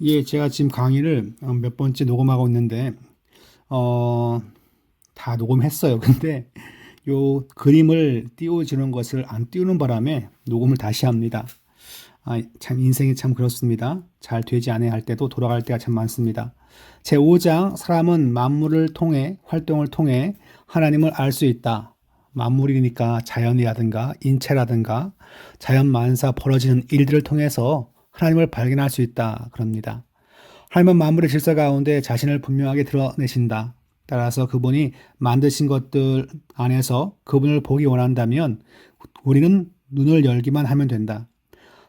예, 제가 지금 강의를 어, 몇 번째 녹음하고 있는데, 어, 다 녹음했어요. 근데 요 그림을 띄워주는 것을 안 띄우는 바람에 녹음을 다시 합니다. 아, 참 인생이 참 그렇습니다. 잘 되지 않아야 할 때도 돌아갈 때가 참 많습니다. 제 5장 사람은 만물을 통해 활동을 통해 하나님을 알 수 있다. 만물이니까 자연이라든가 인체라든가 자연 만사 벌어지는 일들을 통해서 하나님을 발견할 수 있다. 그럽니다. 하나님은 만물의 질서 가운데 자신을 분명하게 드러내신다. 따라서 그분이 만드신 것들 안에서 그분을 보기 원한다면 우리는 눈을 열기만 하면 된다.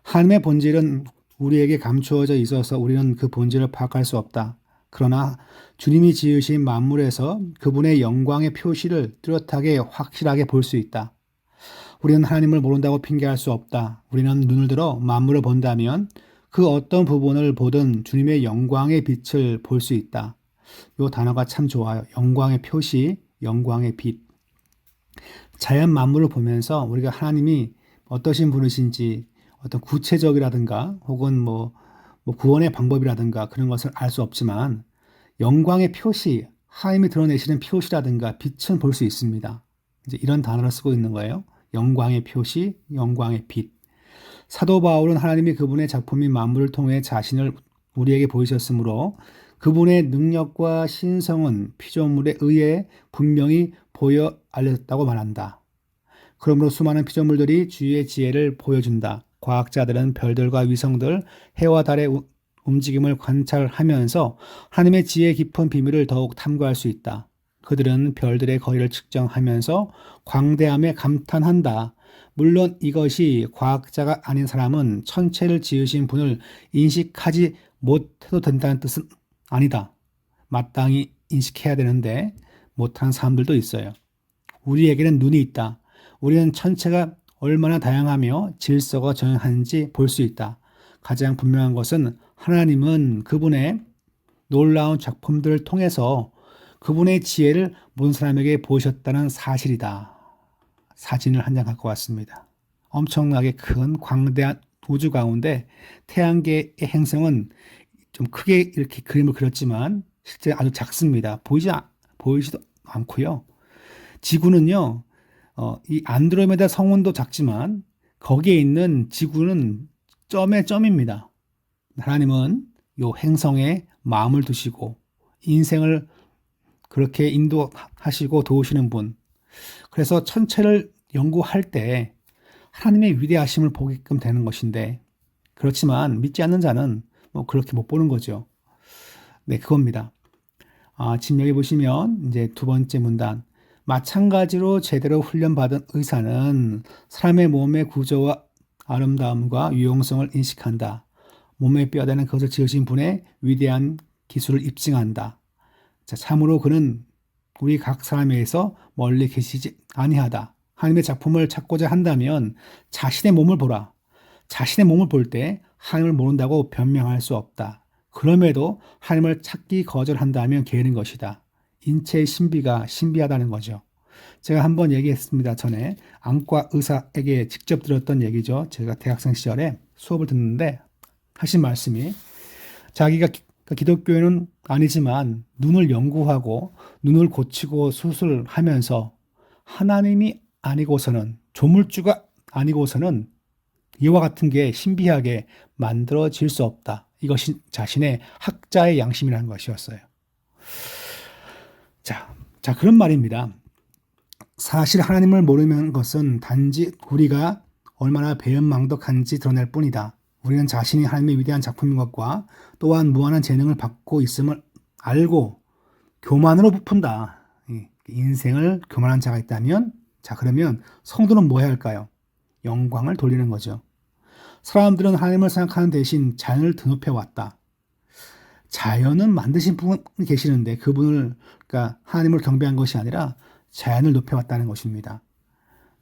하나님의 본질은 우리에게 감추어져 있어서 우리는 그 본질을 파악할 수 없다. 그러나 주님이 지으신 만물에서 그분의 영광의 표시를 뚜렷하게 확실하게 볼 수 있다. 우리는 하나님을 모른다고 핑계할 수 없다. 우리는 눈을 들어 만물을 본다면 그 어떤 부분을 보든 주님의 영광의 빛을 볼 수 있다. 이 단어가 참 좋아요. 영광의 표시, 영광의 빛. 자연 만물을 보면서 우리가 하나님이 어떠신 분이신지 어떤 구체적이라든가 혹은 뭐, 뭐 구원의 방법이라든가 그런 것을 알 수 없지만 영광의 표시, 하나님이 드러내시는 표시라든가 빛은 볼 수 있습니다. 이제 이런 단어를 쓰고 있는 거예요. 영광의 표시, 영광의 빛. 사도 바울은 하나님이 그분의 작품인 만물을 통해 자신을 우리에게 보이셨으므로 그분의 능력과 신성은 피조물에 의해 분명히 보여 알렸다고 말한다. 그러므로 수많은 피조물들이 주의 지혜를 보여준다. 과학자들은 별들과 위성들, 해와 달의 움직임을 관찰하면서 하나님의 지혜 깊은 비밀을 더욱 탐구할 수 있다. 그들은 별들의 거리를 측정하면서 광대함에 감탄한다. 물론 이것이 과학자가 아닌 사람은 천체를 지으신 분을 인식하지 못해도 된다는 뜻은 아니다. 마땅히 인식해야 되는데 못하는 사람들도 있어요. 우리에게는 눈이 있다. 우리는 천체가 얼마나 다양하며 질서가 정연한지 볼 수 있다. 가장 분명한 것은 하나님은 그분의 놀라운 작품들을 통해서 그분의 지혜를 모든 사람에게 보셨다는 사실이다. 사진을 한 장 갖고 왔습니다. 엄청나게 큰 광대한 우주 가운데 태양계의 행성은 좀 크게 이렇게 그림을 그렸지만 실제 아주 작습니다. 보이지 보이지도 않고요. 지구는요, 어, 이 안드로메다 성운도 작지만 거기에 있는 지구는 점의 점입니다. 하나님은 요 행성에 마음을 두시고 인생을 그렇게 인도하시고 도우시는 분. 그래서 천체를 연구할 때 하나님의 위대하심을 보게끔 되는 것인데 그렇지만 믿지 않는 자는 뭐 그렇게 못 보는 거죠. 네, 그겁니다. 아, 지금 여기 보시면 이제 두 번째 문단. 마찬가지로 제대로 훈련받은 의사는 사람의 몸의 구조와 아름다움과 유용성을 인식한다. 몸에 뼈대는 그것을 지으신 분의 위대한 기술을 입증한다. 자, 참으로 그는 우리 각 사람에서 멀리 계시지 아니하다. 하나님의 작품을 찾고자 한다면 자신의 몸을 보라. 자신의 몸을 볼 때 하나님을 모른다고 변명할 수 없다. 그럼에도 하나님을 찾기 거절한다면 게으른 것이다. 인체의 신비가 신비하다는 거죠. 제가 한번 얘기했습니다. 전에 안과 의사에게 직접 들었던 얘기죠. 제가 대학생 시절에 수업을 듣는데 하신 말씀이 자기가 기독교회는 아니지만 눈을 연구하고 눈을 고치고 수술하면서 하나님이 아니고서는 조물주가 아니고서는 이와 같은 게 신비하게 만들어질 수 없다. 이것이 자신의 학자의 양심이라는 것이었어요. 자, 자 그런 말입니다. 사실 하나님을 모르는 것은 단지 우리가 얼마나 배은망덕한지 드러낼 뿐이다. 우리는 자신이 하나님의 위대한 작품인 것과 또한 무한한 재능을 받고 있음을 알고 교만으로 부푼다. 인생을 교만한 자가 있다면 자 그러면 성도는 뭐 해야 할까요? 영광을 돌리는 거죠. 사람들은 하나님을 생각하는 대신 자연을 드높여 왔다. 자연은 만드신 분이 계시는데 그분을 그러니까 하나님을 경배한 것이 아니라 자연을 높여 왔다는 것입니다.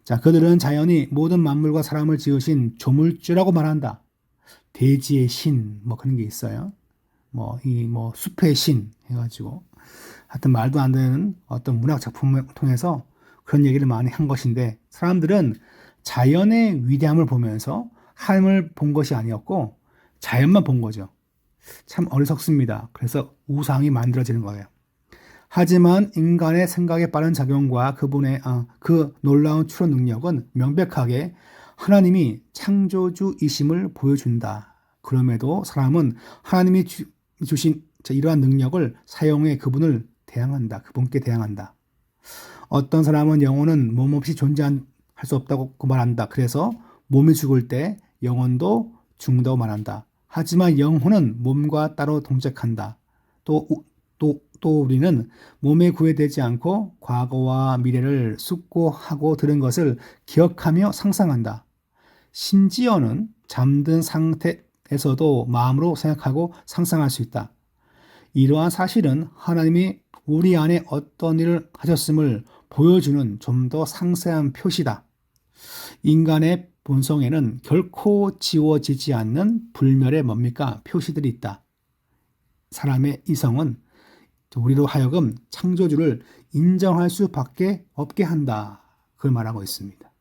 자, 그들은 자연이 모든 만물과 사람을 지으신 조물주라고 말한다. 대지의 신, 뭐 그런 게 있어요. 뭐, 이, 뭐, 숲의 신 해가지고. 하여튼 말도 안 되는 어떤 문학 작품을 통해서 그런 얘기를 많이 한 것인데, 사람들은 자연의 위대함을 보면서 하나님을 본 것이 아니었고, 자연만 본 거죠. 참 어리석습니다. 그래서 우상이 만들어지는 거예요. 하지만 인간의 생각에 빠른 작용과 그분의 아, 그 놀라운 추론 능력은 명백하게 하나님이 창조주이심을 보여준다. 그럼에도 사람은 하나님이 주, 주신 이러한 능력을 사용해 그분을 대항한다. 그분께 대항한다. 어떤 사람은 영혼은 몸 없이 존재할 수 없다고 말한다. 그래서 몸이 죽을 때 영혼도 죽는다고 말한다. 하지만 영혼은 몸과 따로 동작한다. 또, 또, 또 우리는 몸에 구애되지 않고 과거와 미래를 숙고하고 들은 것을 기억하며 상상한다. 심지어는 잠든 상태에서도 마음으로 생각하고 상상할 수 있다. 이러한 사실은 하나님이 우리 안에 어떤 일을 하셨음을 보여주는 좀 더 상세한 표시다. 인간의 본성에는 결코 지워지지 않는 불멸의 뭡니까? 표시들이 있다. 사람의 이성은 우리로 하여금 창조주를 인정할 수밖에 없게 한다. 그걸 말하고 있습니다.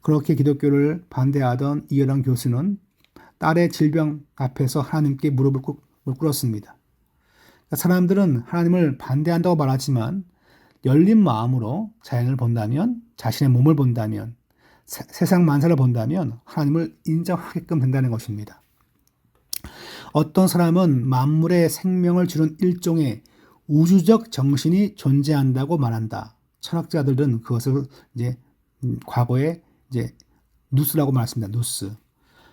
그렇게 기독교를 반대하던 이여랑 교수는 딸의 질병 앞에서 하나님께 무릎을 꿇었습니다. 사람들은 하나님을 반대한다고 말하지만 열린 마음으로 자연을 본다면, 자신의 몸을 본다면, 세, 세상 만사를 본다면 하나님을 인정하게끔 된다는 것입니다. 어떤 사람은 만물의 생명을 주는 일종의 우주적 정신이 존재한다고 말한다. 철학자들은 그것을 이제 음, 과거에 이제 누스라고 말했습니다. 누스.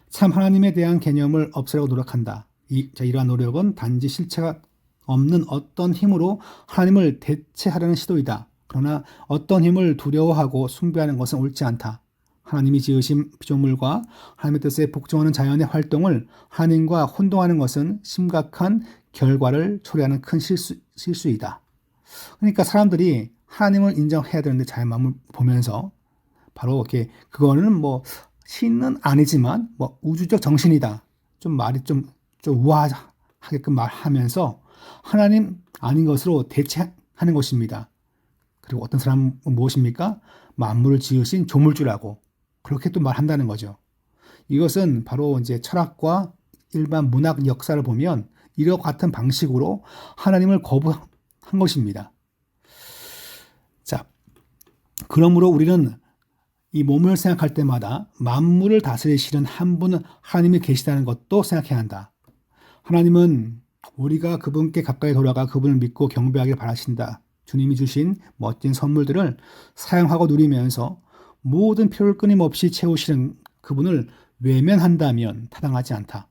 참 하나님에 대한 개념을 없애려고 노력한다. 이, 자, 이러한 노력은 단지 실체가 없는 어떤 힘으로 하나님을 대체하려는 시도이다. 그러나 어떤 힘을 두려워하고 숭배하는 것은 옳지 않다. 하나님이 지으신 피조물과 하나님의 뜻에 복종하는 자연의 활동을 하나님과 혼동하는 것은 심각한 결과를 초래하는 큰 실수, 실수이다. 그러니까 사람들이 하나님을 인정해야 되는데 자연 마음을 보면서 바로 이렇게 그거는 뭐 신은 아니지만 뭐 우주적 정신이다. 좀 말이 좀, 좀 우아하게끔 말하면서 하나님 아닌 것으로 대체하는 것입니다. 그리고 어떤 사람은 무엇입니까? 만물을 지으신 조물주라고 그렇게 또 말한다는 거죠. 이것은 바로 이제 철학과 일반 문학 역사를 보면 이와 같은 방식으로 하나님을 거부한 것입니다. 자, 그러므로 우리는 이 몸을 생각할 때마다 만물을 다스리시는 한 분은 하나님이 계시다는 것도 생각해야 한다. 하나님은 우리가 그분께 가까이 돌아가 그분을 믿고 경배하길 바라신다. 주님이 주신 멋진 선물들을 사용하고 누리면서 모든 필요를 끊임없이 채우시는 그분을 외면한다면 타당하지 않다.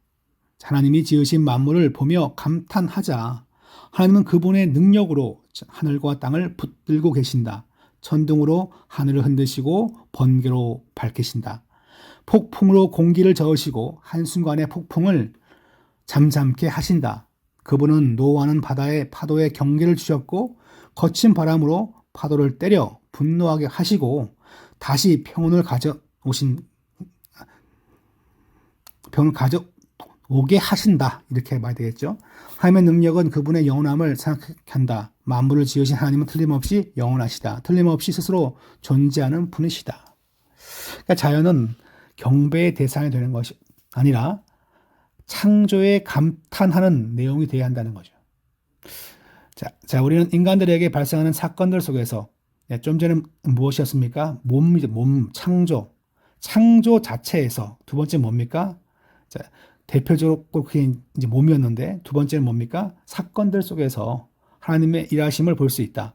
하나님이 지으신 만물을 보며 감탄하자. 하나님은 그분의 능력으로 하늘과 땅을 붙들고 계신다. 천둥으로 하늘을 흔드시고 번개로 밝히신다. 폭풍으로 공기를 저으시고 한순간에 폭풍을 잠잠케 하신다. 그분은 노하는 바다에 파도에 경계를 주셨고 거친 바람으로 파도를 때려 분노하게 하시고 다시 평온을 가져오신 평온을 가져오게 하신다 이렇게 말야 되겠죠. 하나님의 능력은 그분의 영원함을 생각한다. 만물을 지으신 하나님은 틀림없이 영원하시다. 틀림없이 스스로 존재하는 분이시다. 그러니까 자연은 경배의 대상이 되는 것이 아니라 창조에 감탄하는 내용이 되어야 한다는 거죠. 자, 자 우리는 인간들에게 발생하는 사건들 속에서 네, 좀 전에 무엇이었습니까? 몸, 몸, 창조. 창조 자체에서 두 번째 뭡니까? 자, 대표적으로 그게 이제 몸이었는데 두 번째는 뭡니까? 사건들 속에서 하나님의 일하심을 볼 수 있다.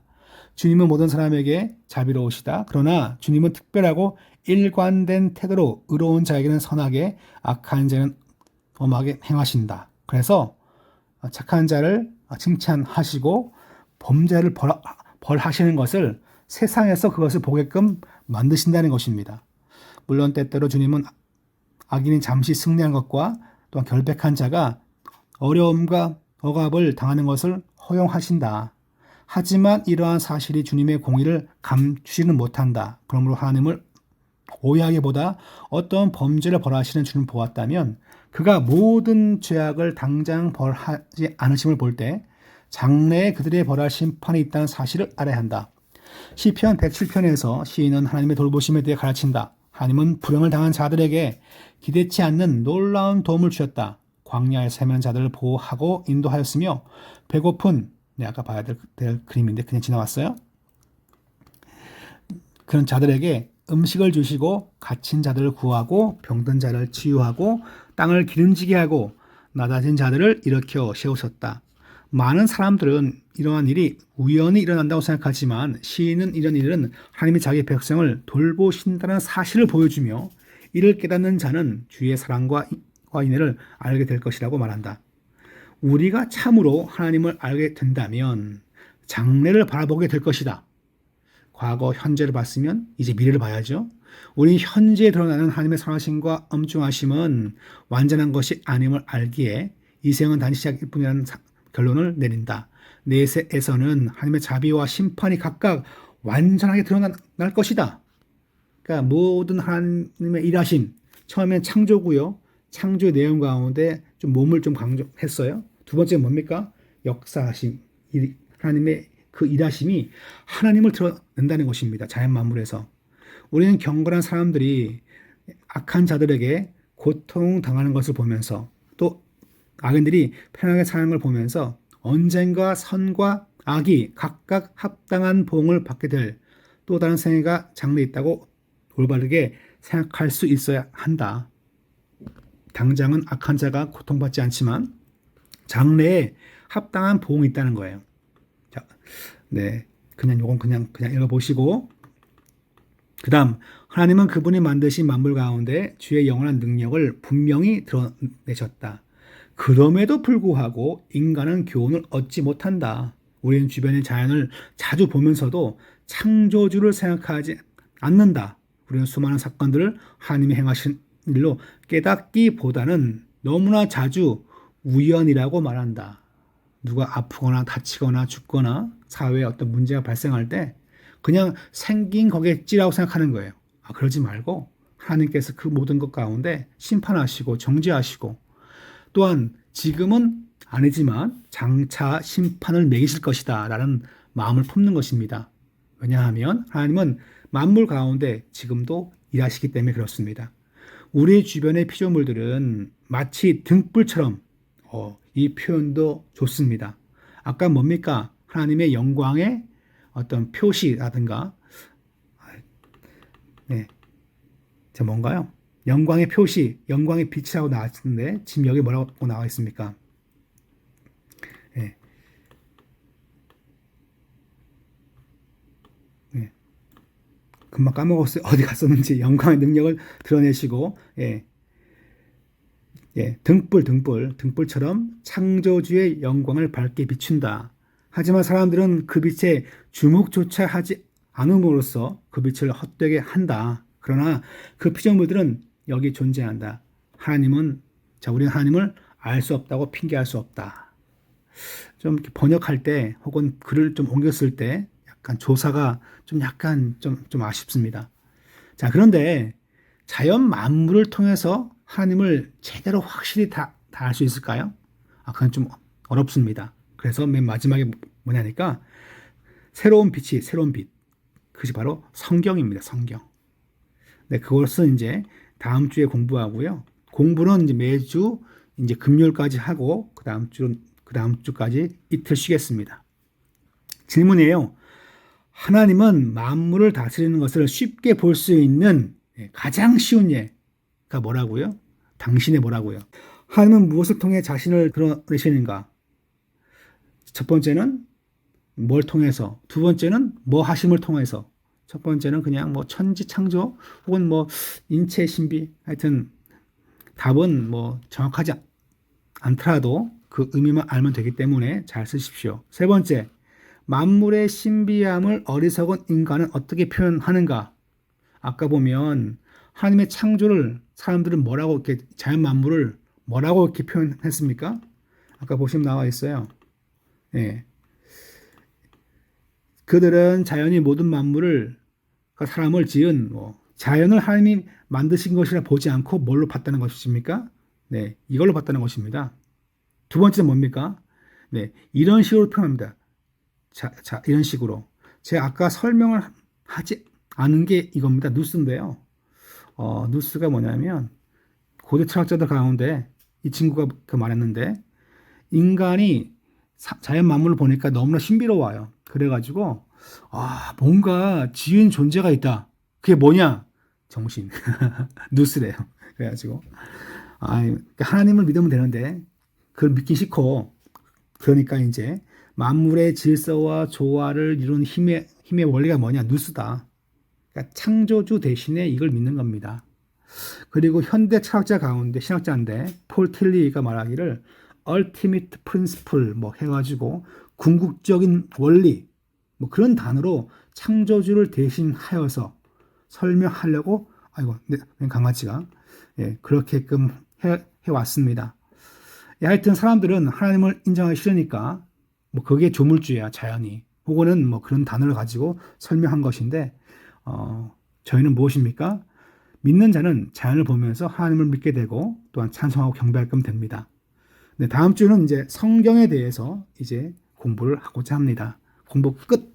주님은 모든 사람에게 자비로우시다. 그러나 주님은 특별하고 일관된 태도로 의로운 자에게는 선하게 악한 자는 엄하게 행하신다. 그래서 착한 자를 칭찬하시고 범죄를 벌, 벌하시는 것을 세상에서 그것을 보게끔 만드신다는 것입니다. 물론 때때로 주님은 악인이 잠시 승리한 것과 또한 결백한 자가 어려움과 억압을 당하는 것을 허용하신다. 하지만 이러한 사실이 주님의 공의를 감추지는 못한다. 그러므로 하나님을 오해하기보다 어떤 범죄를 벌하시는 주님 보았다면 그가 모든 죄악을 당장 벌하지 않으심을 볼 때 장래에 그들의 벌할 심판이 있다는 사실을 알아야 한다. 시편 107편에서 시인은 하나님의 돌보심에 대해 가르친다. 하나님은 불행을 당한 자들에게 기대치 않는 놀라운 도움을 주셨다. 광야에 세면 자들을 보호하고 인도하였으며 배고픈 네, 아까 봐야 될, 될 그림인데 그냥 지나왔어요. 그런 자들에게 음식을 주시고 갇힌 자들을 구하고 병든 자를 치유하고 땅을 기름지게 하고 낮아진 자들을 일으켜 세우셨다. 많은 사람들은 이러한 일이 우연히 일어난다고 생각하지만 시인은 이런 일은 하나님이 자기 백성을 돌보신다는 사실을 보여주며 이를 깨닫는 자는 주의 사랑과 인해를 알게 될 것이라고 말한다. 우리가 참으로 하나님을 알게 된다면 장래를 바라보게 될 것이다. 과거, 현재를 봤으면 이제 미래를 봐야죠. 우리 현재에 드러나는 하나님의 선하심과 엄중하심은 완전한 것이 아님을 알기에 이 생은 단지 시작일 뿐이라는 결론을 내린다. 내세에서는 하나님의 자비와 심판이 각각 완전하게 드러날 것이다. 그러니까 모든 하나님의 일하심, 처음엔 창조고요. 창조의 내용 가운데 좀 몸을 좀 강조했어요. 두 번째 뭡니까? 역사하심, 하나님의 그 일하심이 하나님을 드러낸다는 것입니다. 자연 만물에서. 우리는 경건한 사람들이 악한 자들에게 고통 당하는 것을 보면서 또 악인들이 편하게 사는 걸 보면서 언젠가 선과 악이 각각 합당한 보응을 받게 될 또 다른 생애가 장래 있다고 올바르게 생각할 수 있어야 한다. 당장은 악한 자가 고통받지 않지만 장래에 합당한 보응이 있다는 거예요. 자, 네, 그냥 요건 그냥 그냥 읽어 보시고 그다음 하나님은 그분이 만드신 만물 가운데 주의 영원한 능력을 분명히 드러내셨다. 그럼에도 불구하고 인간은 교훈을 얻지 못한다. 우리는 주변의 자연을 자주 보면서도 창조주를 생각하지 않는다. 우리는 수많은 사건들을 하나님이 행하신 일로 깨닫기보다는 너무나 자주 우연이라고 말한다. 누가 아프거나 다치거나 죽거나 사회에 어떤 문제가 발생할 때 그냥 생긴 거겠지라고 생각하는 거예요. 아, 그러지 말고 하나님께서 그 모든 것 가운데 심판하시고 정죄하시고 또한 지금은 아니지만 장차 심판을 매기실 것이다 라는 마음을 품는 것입니다. 왜냐하면 하나님은 만물 가운데 지금도 일하시기 때문에 그렇습니다. 우리 주변의 피조물들은 마치 등불처럼 어, 이 표현도 좋습니다. 아까 뭡니까? 하나님의 영광의 어떤 표시라든가 네. 자 뭔가요? 영광의 표시, 영광의 빛이라고 나왔는데 지금 여기 뭐라고 나와 있습니까? 네. 네. 금방 까먹었어요. 어디 갔었는지 영광의 능력을 드러내시고 예. 예, 등불 등불 등불처럼 창조주의 영광을 밝게 비춘다. 하지만 사람들은 그 빛에 주목조차 하지 않음으로써 그 빛을 헛되게 한다. 그러나 그 피조물들은 여기 존재한다. 하나님은 자 우리는 하나님을 알 수 없다고 핑계할 수 없다. 좀 번역할 때 혹은 글을 좀 옮겼을 때 약간 조사가 좀 약간 좀, 좀 아쉽습니다. 자 그런데 자연 만물을 통해서 하나님을 제대로 확실히 다 알 수 있을까요? 아 그건 좀 어렵습니다. 그래서 맨 마지막에 뭐냐니까 새로운 빛이 새로운 빛 그것이 바로 성경입니다. 성경. 네, 그것은 이제 다음 주에 공부하고요. 공부는 이제 매주 이제 금요일까지 하고 그 다음 주, 그 다음 주까지 이틀 쉬겠습니다. 질문이에요. 하나님은 만물을 다스리는 것을 쉽게 볼 수 있는 예, 가장 쉬운 예가 뭐라고요? 당신의 뭐라고요? 하나님은 무엇을 통해 자신을 드러내시는가? 첫 번째는 뭘 통해서, 두 번째는 뭐 하심을 통해서, 첫 번째는 그냥 뭐 천지 창조 혹은 뭐 인체 신비 하여튼 답은 뭐 정확하지 않더라도 그 의미만 알면 되기 때문에 잘 쓰십시오. 세 번째, 만물의 신비함을 어리석은 인간은 어떻게 표현하는가? 아까 보면 하나님의 창조를 사람들은 뭐라고 이렇게 자연 만물을 뭐라고 이렇게 표현했습니까? 아까 보시면 나와 있어요. 예. 그들은 자연이 모든 만물을 그 사람을 지은 뭐 자연을 하나님이 만드신 것이라 보지 않고 뭘로 봤다는 것이십니까? 네, 이걸로 봤다는 것입니다. 두 번째는 뭡니까? 네, 이런 식으로 표현합니다. 자, 자, 이런 식으로. 제가 아까 설명을 하지 않은 게 이겁니다. 누스인데요. 어, 누스가 뭐냐면 고대 철학자들 가운데 이 친구가 그 말했는데 인간이 사- 자연 만물을 보니까 너무나 신비로워요. 그래가지고 아 뭔가 지은 존재가 있다. 그게 뭐냐? 정신 누스래요. 그래가지고 아 하나님을 믿으면 되는데 그걸 믿기 싫고 그러니까 이제 만물의 질서와 조화를 이룬 힘의 힘의 원리가 뭐냐? 누스다. 그러니까 창조주 대신에 이걸 믿는 겁니다. 그리고 현대 철학자 가운데 신학자인데 폴 틸리가 말하기를 ultimate principle 뭐 해가지고 궁극적인 원리 뭐 그런 단어로 창조주를 대신하여서 설명하려고 아이고 네, 강아지가 예, 그렇게끔 해, 해왔습니다. 예, 하여튼 사람들은 하나님을 인정하기 싫으니까 뭐 그게 조물주야 자연이 혹은 뭐 그런 단어를 가지고 설명한 것인데 어, 저희는 무엇입니까? 믿는 자는 자연을 보면서 하나님을 믿게 되고 또한 찬송하고 경배할 끔 됩니다. 네, 다음 주는 이제 성경에 대해서 이제 공부를 하고자 합니다. 공부 끝.